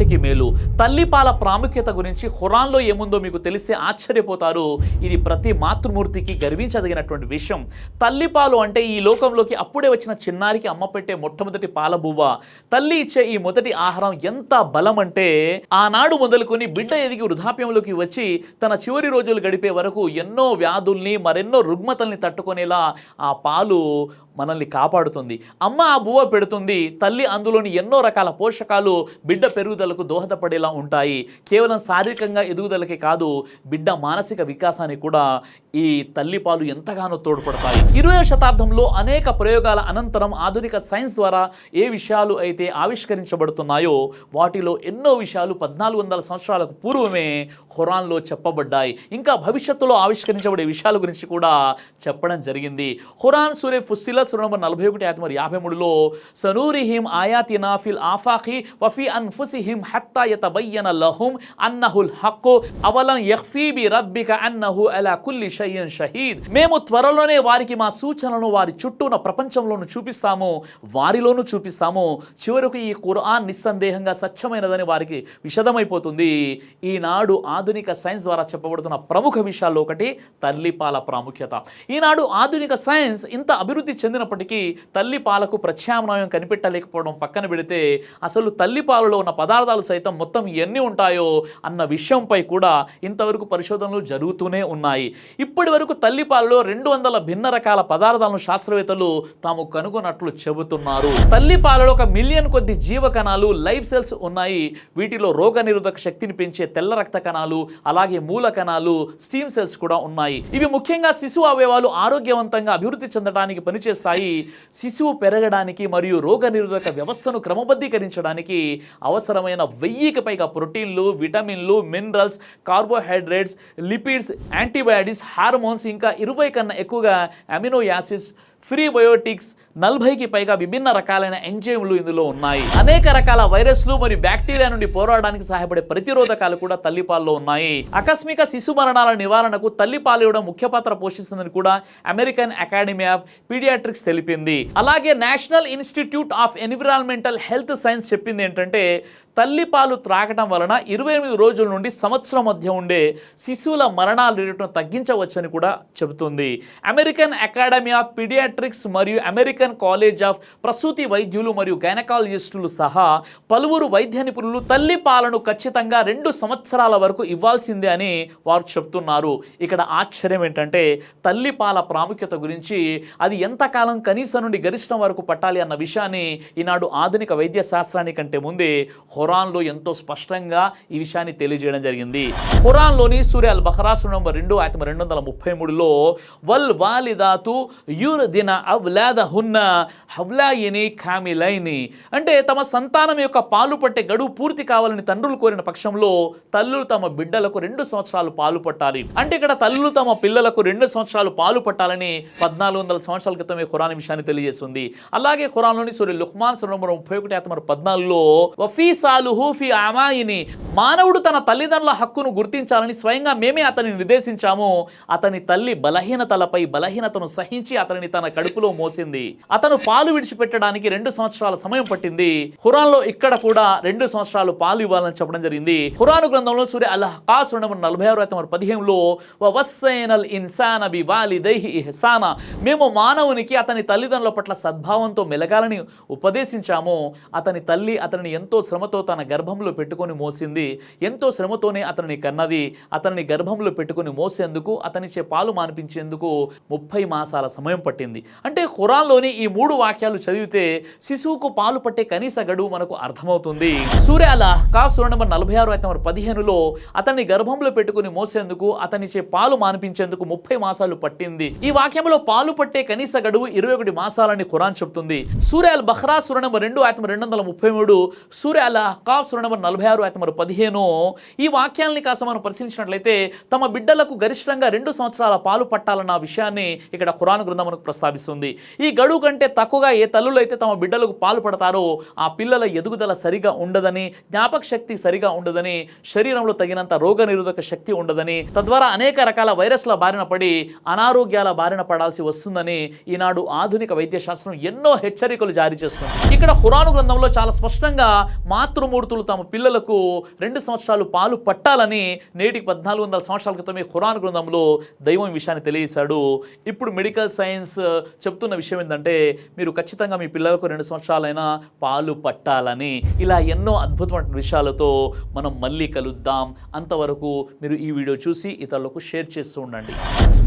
నాటికి మేలు. తల్లిపాల ప్రాముఖ్యత గురించి ఖురాన్లో ఏముందో మీకు తెలిస్తే ఆశ్చర్యపోతారు. ఇది ప్రతి మాతృమూర్తికి గర్వించదగినటువంటి విషయం. తల్లిపాలు అంటే ఈ లోకంలోకి అప్పుడే వచ్చిన చిన్నారికి అమ్మ పెట్టే మొట్టమొదటి పాలబువ్వ తల్లి ఇచ్చే ఈ మొదటి ఆహారం ఎంత బలం అంటే ఆనాడు మొదలుకొని బిడ్డ ఎదిగి వృద్ధాప్యంలోకి వచ్చి తన చివరి రోజులు గడిపే వరకు ఎన్నో వ్యాధుల్ని మరెన్నో రుగ్మతల్ని తట్టుకునేలా ఆ పాలు మనల్ని కాపాడుతుంది. అమ్మ ఆ బువ్వ పెడుతుంది. తల్లి అందులోని ఎన్నో రకాల పోషకాలు బిడ్డ పెరుగుదలకు దోహదపడేలా ఉంటాయి. కేవలం శారీరకంగా ఎదుగుదలకే కాదు బిడ్డ మానసిక వికాసానికి కూడా ఈ తల్లిపాలు ఎంతగానో తోడ్పడతాయి. ఇరవై శతాబ్దంలో అనేక ప్రయోగాల అనంతరం ఆధునిక సైన్స్ ద్వారా ఏ విషయాలు అయితే ఆవిష్కరించబడుతున్నాయో వాటిలో ఎన్నో విషయాలు పద్నాలుగు వందల సంవత్సరాలకు పూర్వమే ఖురాన్లో చెప్పబడ్డాయి. ఇంకా భవిష్యత్తులో ఆవిష్కరించబడే విషయాల గురించి కూడా చెప్పడం జరిగింది. ఖురాన్ సూర్య ఫుస్సిల సూర నంబర్ నలభై ఒకటి యాత్ మరి యాభై మూడులో సనూరిహిం ఆయాతినా ఫిల్ ఆఫాఖి వఫీ అన్ఫుసిహిం హత్తా యతబయ్యన లహుం అన్నహుల్ హక్కు అవలం యఖ్ఫీ బి రబ్బిక అన్నహు అలా కుల్లి షయ్యన్ షహీద్. మేము త్వరలోనే వారికి మా సూచనలను వారి చుట్టూ ఉన్న ప్రపంచంలోను చూపిస్తాము వారిలోనూ చూపిస్తాము. చివరకు ఈ ఖురాన్ నిస్సందేహంగా సత్యమైనదని వారికి విషదమైపోతుంది. ఈనాడు ఆధునిక సైన్స్ ద్వారా చెప్పబడుతున్న ప్రముఖ విషయాల్లో ఒకటి తల్లిపాల ప్రాముఖ్యత. ఈనాడు ఆధునిక సైన్స్ ఇంత అభివృద్ధి చెందినప్పటికీ తల్లిపాలకు ప్రత్యామ్నాయం కనిపెట్టలేకపోవడం పక్కన పెడితే అసలు తల్లిపాలలో ఉన్న పదార్థాలు సైతం మొత్తం ఎన్ని ఉంటాయో అన్న విషయంపై కూడా ఇంతవరకు పరిశోధనలు జరుగుతూనే ఉన్నాయి. ఇప్పటి వరకు తల్లిపాలలో రెండు వందల భిన్న రకాల పదార్థాలను శాస్త్రవేత్తలు తాము కనుగొన్నట్లు చెబుతున్నారు. తల్లిపాలలో ఒక మిలియన్ కొద్ది జీవ కణాలు లైఫ్ సెల్స్ ఉన్నాయి. వీటిలో రోగ నిరోధక శక్తిని పెంచే తెల్ల రక్త కణాలు అలాగే మూల కణాలు స్టీమ్ సెల్స్ కూడా ఉన్నాయి. ఇవి ముఖ్యంగా శిశు అవయవాలు ఆరోగ్యవంతంగా అభివృద్ధి చెందడానికి పనిచేస్తాయి. స్థాయి శిశువు పెరగడానికి మరియు రోగనిరోధక వ్యవస్థను క్రమబద్ధీకరించడానికి అవసరమైన వెయ్యికి పైగా ప్రోటీన్లు విటమిన్లు minerals carbohydrates lipids antibiotics hormones ఇంకా ఇరవై కన్నా ఎక్కువగా అమినో యాసిడ్స్ ఫ్రీ బయోటిక్స్ నలభైకి పైగా విభిన్న రకాలైన ఎంజైమ్లు ఇందులో ఉన్నాయి. అనేక రకాల వైరస్లు మరియు బ్యాక్టీరియా నుండి పోరాడడానికి సహాయపడే ప్రతిరోధకాలు కూడా తల్లిపాల్లో ఉన్నాయి. ఆకస్మిక శిశు మరణాల నివారణకు తల్లిపాలు ఇవ్వడం ముఖ్య పాత్ర పోషిస్తుందని కూడా అమెరికన్ అకాడమీ ఆఫ్ పీడియాట్రిక్స్ తెలిపింది. అలాగే national institute of environmental health science చెప్పింది ఏంటంటే తల్లిపాలు త్రాగటం వలన ఇరవై ఎనిమిది రోజుల నుండి సంవత్సరం మధ్య ఉండే శిశువుల మరణాల రేటును తగ్గించవచ్చని కూడా చెబుతుంది. అమెరికన్ అకాడమీ ఆఫ్ పీడియాట్రిక్స్ మరియు అమెరికన్ కాలేజ్ ఆఫ్ ప్రసూతి వైద్యులు మరియు గైనకాలజిస్టులు సహా పలువురు వైద్య నిపుణులు తల్లి పాలను ఖచ్చితంగా రెండు సంవత్సరాల వరకు ఇవ్వాల్సిందే అని వారు చెప్తున్నారు. ఇక్కడ ఆశ్చర్యం ఏంటంటే తల్లి పాల ప్రాముఖ్యత గురించి అది ఎంతకాలం కనీసం నుండి గరిష్టం వరకు పట్టాలి అన్న విషయాన్ని ఈనాడు ఆధునిక వైద్య శాస్త్రానికంటే ముందే ఖురాన్లో ఎంతో స్పష్టంగా ఈ విషయాన్ని తెలియజేయడం జరిగింది. ఖురాన్లోని సూర్య అల్ బహరాసు నంబర్ రెండు ఆయన రెండు వందల ముప్పై మూడులో వల్ వాలిదాతు యూర్ దిన అవలాద హున్న హవ్లాయిని ఖామిలైని. అంటే తమ సంతానం యొక్క పాలు పట్టే గడువు పూర్తి కావాలని తండ్రులు కోరిన పక్షంలో తల్లులు తమ బిడ్డలకు రెండు సంవత్సరాలు పాలు పట్టాలి. అంటే ఇక్కడ తల్లులు తమ పిల్లలకు రెండు సంవత్సరాలు పాలు పట్టాలని పద్నాలుగు వందల సంవత్సరాల క్రితమే ఖురాన్ విషయాన్ని తెలియజేస్తుంది. అలాగే ఖురాన్లోని సూర్య లుహ్మాన్ సూర ముప్పై ఒకటి అతమర్ పద్నాలుగులో వఫీ సాలుహు అమాయిని మానవుడు తన తల్లిదండ్రుల హక్కును గుర్తించాలని స్వయంగా మేమే అతన్ని నిర్దేశించాము. అతని తల్లి బలహీనతలపై బలహీనతను సహించి అతనిని తన కడుపులో మోసింది. అతను పాలు విడిచిపెట్టడానికి రెండు సంవత్సరాల సమయం పట్టింది. హురాన్లో ఇక్కడ కూడా రెండు సంవత్సరాలు పాలు ఇవ్వాలని చెప్పడం జరిగింది. హురాను గ్రంథంలో సూర్య అల్లాహ్ కాసు నలభై ఆరు అతమర్ పదిహేనులో వస్సైనల్ ఇన్సాన బి వాలిదైహి ఇహ్సానా మేము మానవునికి అతని తల్లిదండ్రుల పట్ల సద్భావంతో మెలగాలని ఉపదేశించాము. అతని తల్లి అతనిని ఎంతో శ్రమతో తన గర్భంలో పెట్టుకొని మోసింది. ఎంతో శ్రమతోనే అతనిని కన్నది. అతనిని గర్భంలో పెట్టుకొని మోసేందుకు అతనిచే పాలు మానిపించేందుకు ముప్పై మాసాల సమయం పట్టింది. అంటే ఖురాన్లోని ఈ మూడు వాక్యాలు చదివితే శిశువుకు పాలు పట్టే కనీస గడువు మనకు అర్థమవుతుంది. సూర్య అల్ కాఫ్ సూర్య నంబర్ నలభై ఆరు అయితే పదిహేనులో అతన్ని గర్భంలో పెట్టుకుని మోసేందుకు అతనిచే పాలు మానిపించేందుకు ముప్పై మాసాలు పట్టింది. ఈ వాక్యంలో పాలు పట్టే కనీస గడువు ఇరవై ఒకటి మాసాలని ఖురాన్ చెప్తుంది. సూర్య అల్ బహ్రా సూర్య నంబర్ రెండు ఆయన రెండు వందల ముప్పై మూడు సూర్య అల్ కాఫ్ సూర్య నంబర్ నలభై ఆరు ఆయన నెంబర్ పదిహేను ఈ వాక్యాలని కాస్త మనం పరిశీలించినట్లయితే తమ బిడ్డలకు గరిష్టంగా రెండు సంవత్సరాల పాలు పట్టాలన్న విషయాన్ని ఇక్కడ ఖురాన్ గ్రంథం మనకు ప్రస్తావిస్తుంది ఈ గడువు కంటే తక్కువగా ఏ తల్లులు అయితే తమ బిడ్డలకు పాలు పడతారో ఆ పిల్లల ఎదుగుదల సరిగా ఉండదని జ్ఞాపక శక్తి సరిగా ఉండదని శరీరంలో తగినంత రోగ నిరోధక శక్తి ఉండదని తద్వారా అనేక రకాల వైరస్ల బారిన పడి అనారోగ్యాల బారిన పడాల్సి వస్తుందని ఈనాడు ఆధునిక వైద్య శాస్త్రం ఎన్నో హెచ్చరికలు జారీ చేస్తుంది. ఇక్కడ హురాను గ్రంథంలో చాలా స్పష్టంగా మాతృమూర్తులు తమ పిల్లలకు రెండు సంవత్సరాలు పాలు పట్టాలని నేటికి పద్నాలుగు వందల సంవత్సరాల క్రితమే ఖురాన్ గ్రంథంలో దైవం విషయాన్ని తెలియజేశాడు. ఇప్పుడు మెడికల్ సైన్స్ చెప్తున్న విషయం ఏంటంటే మీరు ఖచ్చితంగా మీ పిల్లలకు రెండు సంవత్సరాలైనా పాలు పట్టాలని ఇలా ఎన్నో అద్భుతమైన విషయాలతో మనం మళ్ళీ కలుద్దాం. అంతవరకు మీరు ఈ వీడియో చూసి ఇతరులకు షేర్ చేస్తూ ఉండండి.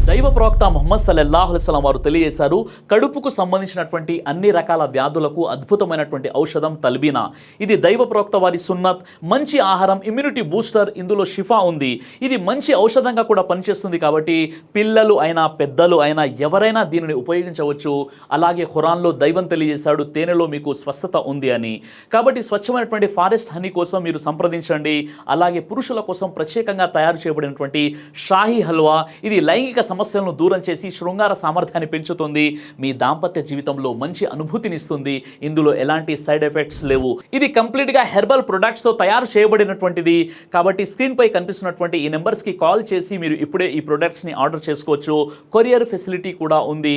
దైవ ప్రవక్త మొహమ్మద్ సల్లల్లాహు అలైహి వారు తెలియజేశారు కడుపుకు సంబంధించినటువంటి అన్ని రకాల వ్యాధులకు అద్భుతమైనటువంటి ఔషధం తల్బీనా. ఇది దైవ ప్రవక్త వారి సున్నత్ మంచి ఆహారం ఇమ్యూనిటీ బూస్టర్ ఇందులో షిఫా ఉంది. ఇది మంచి ఔషధంగా కూడా పనిచేస్తుంది కాబట్టి పిల్లలు అయినా పెద్దలు అయినా ఎవరైనా దీనిని ఉపయోగించవచ్చు. అలాగే హురాన్లో దైవం తెలియజేశాడు తేనెలో మీకు స్వస్థత ఉంది అని. కాబట్టి స్వచ్ఛమైనటువంటి ఫారెస్ట్ హనీ కోసం మీరు సంప్రదించండి. అలాగే పురుషుల కోసం ప్రత్యేకంగా తయారు చేయబడినటువంటి షాహీ హల్వా ఇది లైంగిక సమస్యలను దూరం చేసి శృంగార సామర్థ్యాన్ని పెంచుతుంది. మీ దాంపత్య జీవితంలో మంచి అనుభూతినిస్తుంది ఇందులో ఎలాంటి సైడ్ ఎఫెక్ట్స్ లేవు. ఇది కంప్లీట్గా హెర్బల్ ప్రొడక్ట్స్తో తయారు చేయబడినటువంటిది. కాబట్టి స్క్రీన్పై కనిపిస్తున్నటువంటి ఈ నెంబర్స్కి కాల్ చేసి మీరు ఇప్పుడే ఈ ప్రొడక్ట్స్ని ఆర్డర్ చేసుకోవచ్చు. కొరియర్ ఫెసిలిటీ కూడా ఉంది.